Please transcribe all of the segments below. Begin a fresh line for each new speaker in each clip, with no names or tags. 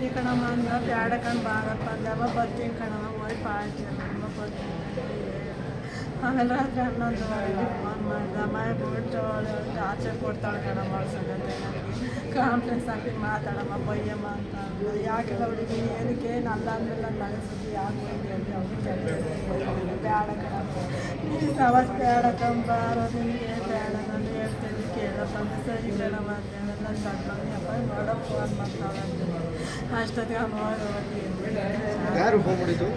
ಬರ್ತೀನಿ ಕಣಮ್ಮ ಅಂದ ಬ್ಯಾಡ ಕಣ್ ಬಾಗಪ್ಪ ಅಂದಮ್ಮ ಬರ್ತೀನಿ ಕಣಮ್ಮ ಹೋಗಿ ಪಾಳ್ತಿ ಅಂದಮ್ಮ ಬರ್ತೀನಿ ಆಮೇಲೆ ರಾತ್ರಿ ಹನ್ನೊಂದುವರೆಗೆ ಫೋನ್ ಮಾಡ್ದೆ ಅಮ್ಮ ಬಿಟ್ಟು ಆಚೆ ಕೊಡ್ತಾಳೆ ಕಣಮ್ಮ ಸಂಗತಿ ನನಗೆ ಕಾಂಪ್ಲೆಕ್ಸ್ ಹಾಕಿ ಮಾತಾಡಮ್ಮ ಬೈಯಮ್ಮ ಅಂತ ಅಂದ್ರು ಯಾಕೆ ಹುಡುಗಿ ಏನಕ್ಕೆ ನಲ್ಲ ಅಂದ್ಮೇಲೆ ನನ್ನ ಅನಿಸಿದ್ದು ಯಾಕೆ ಹೋಗಿ ಅಂತ ಅವ್ರಿಗೆ ಬೇಡ ಕಣಮ್ಮ ನೀನು ಸವಾಸ್ ಬೇಡ ಕಂಬಾರೋ ನಿನಗೆ ಬೇಡ ನಾನು ಹೇಳ್ತೀನಿ ಕೇಳಪ್ಪ ಅಂದ್ರೆ ಸರಿ ಕಣಮ್ಮ ಅಂತ ಹೇಳಿ ನನ್ನ ಸಣ್ಣ ಅಪ್ಪ ನೋಡೋ ಫೋನ್ ಮಾಡ್ತಾಳೆ ಅಂತ ಅಷ್ಟೊತ್ತಿಗೆ ನೋಡಿ
ಯಾರು ಫೋನ್ ಮಾಡಿದ್ದು?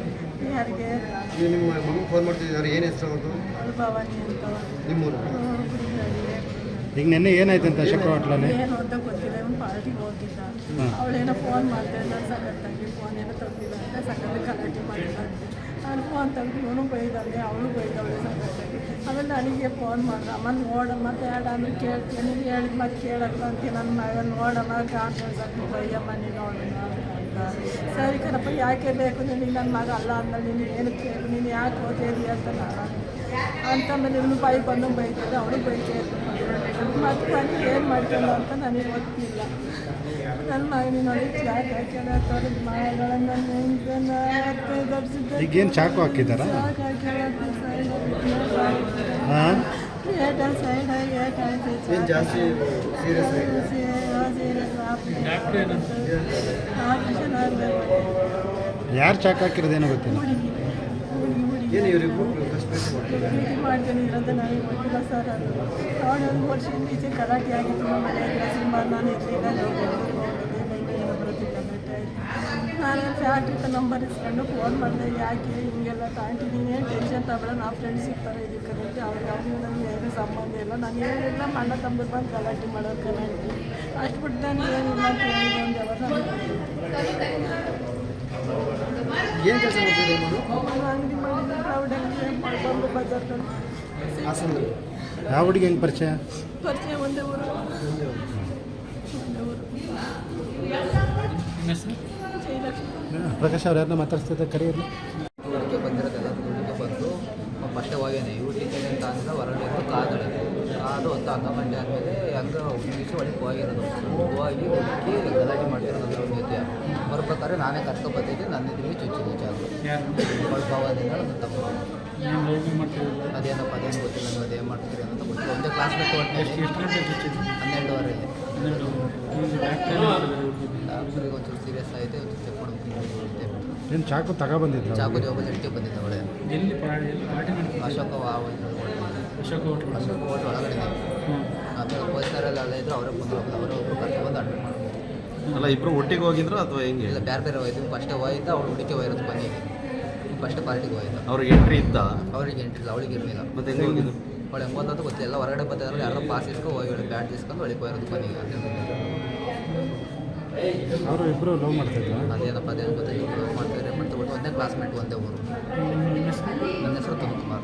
ಯಾರಿಗೆ?
ನೀವು ನಿಮ್ಮ ಮಗನಿಗೆ ಫೋನ್ ಮಾಡ್ತಿದ್ದಾರೆ? ಏನು ಹೆಸರು ಅವ್ರದ್ದು?
ಭವಾನಿ ಅಂತ.
ನಿಮ್ಮೂರು?
ಈಗ ನಿನ್ನೆ ಏನಾಯ್ತು ಶಕ್ರ ಹೋಟ್ಲಲ್ಲಿ?
ಏನು ಅಂತ ಗೊತ್ತಿಲ್ಲ ಇವ್ನು ಪಾರ್ಟಿಗೆ ಹೋಗಿದ್ದ. ಅವಳೇನೋ ಫೋನ್ ಮಾಡ್ತಾ ಇದ್ದ ಸಖತ್ತಾಗಿ. ಫೋನ್ ಏನೋ ತಂದಿಲ್ಲ ಅಂತ ಸಖತ್ ಗಲಾಟೆ ಮಾಡಿಲ್ಲ ನಾನು ಅಂತಂದು ಇವನು ಬೈದಾಳೆ, ಅವಳು ಬೈದವಳೆ ಆಮೇಲೆ ನನಗೆ ಫೋನ್ ಮಾಡ್ದೆ ಅಮ್ಮ ನೋಡಮ್ಮ, ಬೇಡ ಅಂದ್ರೆ ಕೇಳ್ತೀನಿ. ಹೇಳಿದ ಮತ್ತೆ ಕೇಳಲ್ಲ ಅಂತ ನನ್ನ ಮಗ, ನೋಡಮ್ಮ ಕಾನ್ಫಿಡೆನ್ಸ್ ಹಾಕಿ ಬೈಯಮ್ಮ, ನೀನು ಅಂತ ಸರಿ ಕಣಪ್ಪ, ಯಾಕೆ ಬೇಕು? ನಿನಗೆ ನನ್ನ ಮಗ ಅಲ್ಲ ಅಂದಲ್ಲಿ ನೀನು ಏನು ಕೇಳಿ? ನೀನು ಯಾಕೆ ಓದಿರಿ ಅಂತ ನಾನು ಅಂತಂದ್ರೆ ಇವನು ಬೈ ಬಂದು ಬೈತಾರೆ ಅವನು ಬೈತಾ ಮತ್ತು ನಾನು ಏನು ಮಾಡ್ತಾನೋ ಅಂತ ನನಗೆ ಗೊತ್ತಿಲ್ಲ. ನನ್ನ ಮಗನಿಗೆ ನೋಡಿ ಯಾಕೆ ಹಾಕ್ಯಾರ ತೋರಿದ ಮಗಳನ್ನ ನೆನ್ಸನ್ನ ಧರಿಸಿದ್ದೆ
ಈಗೇನು ಚಾಕು ಹಾಕಿದ್ದಾರಾ
ಸಾಕು ಹಾಕ್ಯಾರ
ಹಾಂ
ಏಟ ಸೈಡ್ ಏಟ
ಏನು ಜಾಸ್ತಿ ಸೀರಿಯಸ್
ಸೀರಿಯಸ್ ಆಪ್ರೇಷನ್ ಆಗಬೇಕು
ಯಾರು ಚಾಕು ಹಾಕಿರೋದೇನೋ ಗೊತ್ತಿಲ್ಲ
ಏನು
ಮಾಡ್ತೀನಿ ಇರೋದು ನನಗೆ ಗೊತ್ತಿಲ್ಲ ಸರ್ ಅದು ಗಲಾಟೆ ಆಗಿತ್ತು ನಾನು ಇರಲಿಲ್ಲ ನಾನು ಫ್ಯಾಕ್ಟ್ರಿ ನಂಬರ್ ಇಸ್ಕೊಂಡು ಫೋನ್ ಮಾಡಿದೆ ಯಾಕೆ ಹಿಂಗೆಲ್ಲ ತಾಂಟಿ ನೀನೇನು ಟೆನ್ಷನ್ ತಗೊಳ್ಳೋ ನಾವು ಫ್ರೆಂಡ್ಸ್ ಸಿಗ್ತಾರೆ ಇದಕ್ಕೆ ಕರೆಕ್ಟ್ ಅವ್ರಿಗೆ ಅವ್ರಿಗೆ ನನಗೆ ಏನು ಸಂಬಂಧ ಇಲ್ಲ. ನಾನು ಏನಿಲ್ಲ ಮಣ್ಣ ತಂಬರ್ ಬಂದು ಗಲಾಟೆ ಮಾಡೋದು ಕಲಾಟಿ ಅಷ್ಟು ಬಿಟ್ಟು ನಾನು ಏನಿಲ್ಲ ಅಂತ
ಏನು ಕೆಲಸ
ಅಂಗಡಿ ಬಂದು ಬಜಾರ್ಕೊಂಡು
ಹಾಸನದಲ್ಲಿ.
ಯಾವ ಹುಡುಗಿ ಹೆಂಗೆ ಪರಿಚಯ?
ಪರಿಚಯ ಒಂದೇ ಊರು. ಒಂದೇ ಊರು.
ಪ್ರಕಾಶ್ ಅವ್ರು ಯಾರನ್ನ ಮಾತಾಡ್ತಿದ್ದೆ ಕರೆಯಲ್ಲಿ
ಊರಿಗೆ ಬಂದಿರೋದೆಲ್ಲ ಊರಿಗೆ ಬಂದು ಇವ್ರು ಟೀಚರ್ ಅಂತ ಅಂದ್ರೆ ಹೊರಗಡೆ ಕಾದಳೆ ಕಾದು ಅಂತ ಹತ್ತು ಮಂಡೆ ಆದಮೇಲೆ ಹಂಗೆ ನಿಮಿಷ ಒಳಗೆ ಹೋಗಿರೋದು ಹೋಗಿ ಹುಡುಕಿ ಗಲಾಟೆ ಮಾಡ್ತಿರೋದು ಅದ್ರ ಜೊತೆ. ಬರ್ಬೇಕಾದ್ರೆ ನಾನೇ ಕರ್ಕೊಬತ್ತಿದ್ದೆ ನನ್ನ ಇದ್ರಿಗೆ ಚುಚ್ಚಿದೆ ಚಾಕು ಭಾವದಿಂದ ನನ್ನ ತಮ್ಮ ಅದೇನಪ್ಪ ಅದೇನು ಗೊತ್ತಿಲ್ಲ ನೀವು ಅದೇನು ಮಾಡ್ತೀರಿ ಅಂತ ಗೊತ್ತಿಲ್ಲ. ಒಂದೇ ಕ್ಲಾಸ್ ಬೇಕು ಹನ್ನೆರಡುವರೆಗೆ ಡಾಕ್ಟ್ರಿಗೆ ಒಂಚೂರು ಸೀರಿಯಸ್ ಆಗಿದೆ ಒಂಚೂರು ಚೆಕ್ ಮಾಡ್ಬೇಕು
ಏನು ಚಾಕು ತಗೊಬಂದಿದ್ರು
ಚಾಕು ಜೋಬಲ್ಲಿ ಇಟ್ಕೆ ಬಂದಿದ್ದವಳೆ
ಅವಳೆ ಎಲ್ಲಿ party
Ashoka
Ashoka hotel
Ashoka hotel ಒಳಗಡೆ ಆಮೇಲೆ ಪೊಲೀಸರೆಲ್ಲ ಅಲ್ಲೇ ಇದ್ರು ಅವರೇ ಬಂದು ಅವರು ಒಬ್ಬರು ಕರ್ಕೊಂಡ್ಬಂದು ಅಡ್ಮಿಟ್ ಮಾಡ್ಬೋದು
ಅಲ್ಲ ಇಬ್ಬರು ಒಟ್ಟಿಗೆ ಹೋಗಿದ್ರು ಅಥವಾ ಹೆಂಗೆ?
ಇಲ್ಲ ಬೇರೆ ಬೇರೆ ಹೋಯ್ತು ಫಸ್ಟೇ ಹೋಯ್ತು ಅವ್ರು ಹುಡುಕಿ ಹೋಗಿರೋದು ಬನ್ನಿ ಫಸ್ಟ್ ಪಾರ್ಟಿಗೆ ಹೋಯ್ತು
ಅವ್ರಿಗೆ ಎಂಟ್ರಿ ಇದ್ದ
ಅವ್ರಿಗೆ ಎಂಟ್ರಿಲ್ಲ ಅವಳಿಗೆ ಇರಲಿಲ್ಲ.
ಮತ್ತೆ ಹೆಂಗೆ ಹೋಗಿದ್ರು
ಅವಳು ಎಂಬತ್ತಂತ ಗೊತ್ತಿಲ್ಲ ಎಲ್ಲ ಹೊರಗಡೆ ಬಂದಿದ್ದಾರೆ ಯಾರೋ ಪಾಸ್ ಇಸ್ಕೊಂಡು ಹೋಗಿ ಬ್ಯಾಟ್ ಇಸ್ಕೊಂಡು ಒಳಗೆ ಹೋಗಿರೋದು ಮನೆಗೆ.
ಅವರು ಇಬ್ಬರು ಲವ್ ಮಾಡ್ತಿದ್ರು
ಅದೇನಪ್ಪ ಅದೇನು ಗೊತ್ತಿಲ್ಲ ಮಾಡ್ತಾರೆ ಮತ್ತೆ ಒಂದೇ ಕ್ಲಾಸ್ಮೇಟ್ ಒಂದೇ ಊರು. ನನ್ನ ಹೆಸರು ತಮ್ಮ ಕುಮಾರ್